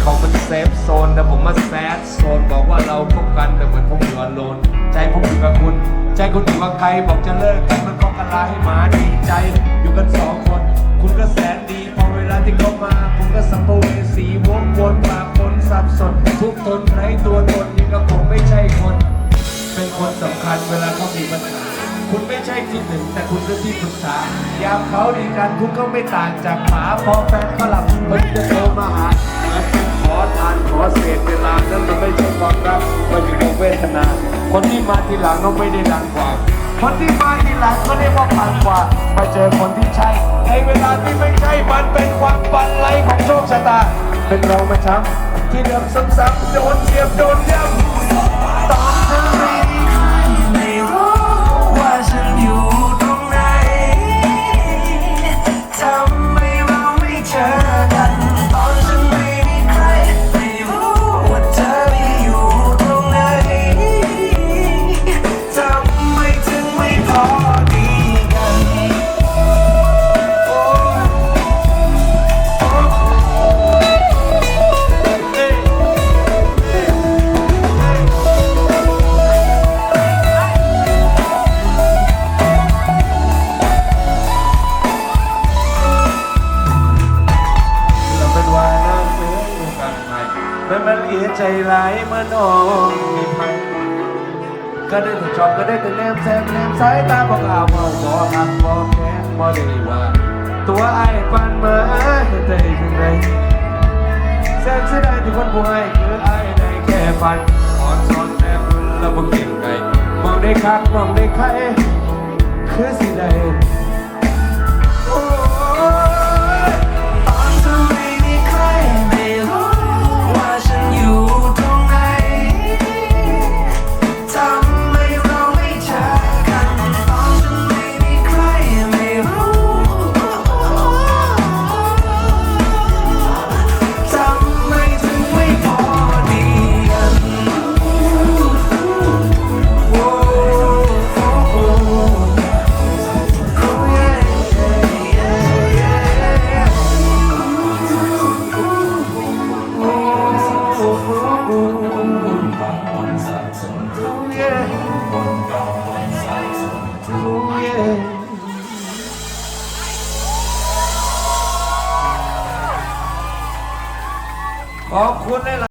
เขาเป็นเซฟโซนแต่ผมมาแซดโซนบอกว่าเราพบกันแต่เหมือนผมอยู่อโลนใจผมอยู่กับคุณ ใจคุณอยู่กับใครบอกจะเลิกกันมันก็กระลาให้หมาดีใจ อยู่กันสองคน นทุกทนไร้ตัวตนยังกับผมไม่ใช่คน เป็นคนสำคัญเวลาเขามีปัญหา คุณไม่ใช่ที่หนึ่งแต่คุณคือที่ปรึกษา ยามเขาดีกันคุณก็ไม่ต่างจากหมาพอแฟนเขาหลับมันจะโทรมาหาเหมือนเป็นขอทานขอเศษเวลานั้นมันไม่ใช่ความรักมันอยู่ในเวทนา คนที่มาทีหลังก็ไม่ได้ดังกว่า คนที่มาทีหลังก็เรียกว่าผ่านกว่ามาเจอคนที่ใช่ในเวลาที่ไม่ใช่มันเป็นความบันไลของโชคชะตา เป็นเราไม่ช้ำ ที่เดิมซ้ำๆโดนเทียบโดนย้ำ แม่มันเอียใจร้ายเมื่อน้องมีพันก็ได้แต่ชอบก็ได้แต่แนมแซมแนมสายตาบอกเอาเมาบ่หักบ่แค้นบ่ได้ว่า ตัวไอ้ปันเมื่อเห็นใจถึงไหนแสนเสียดายที่คนผู้ให้คือไอ้ได้แค่ฝันอ่อนซ้อนแนบแล้วบ่เก่งไงมองได้คักมองได้ใครคือสิได้ ขอบคุณเลย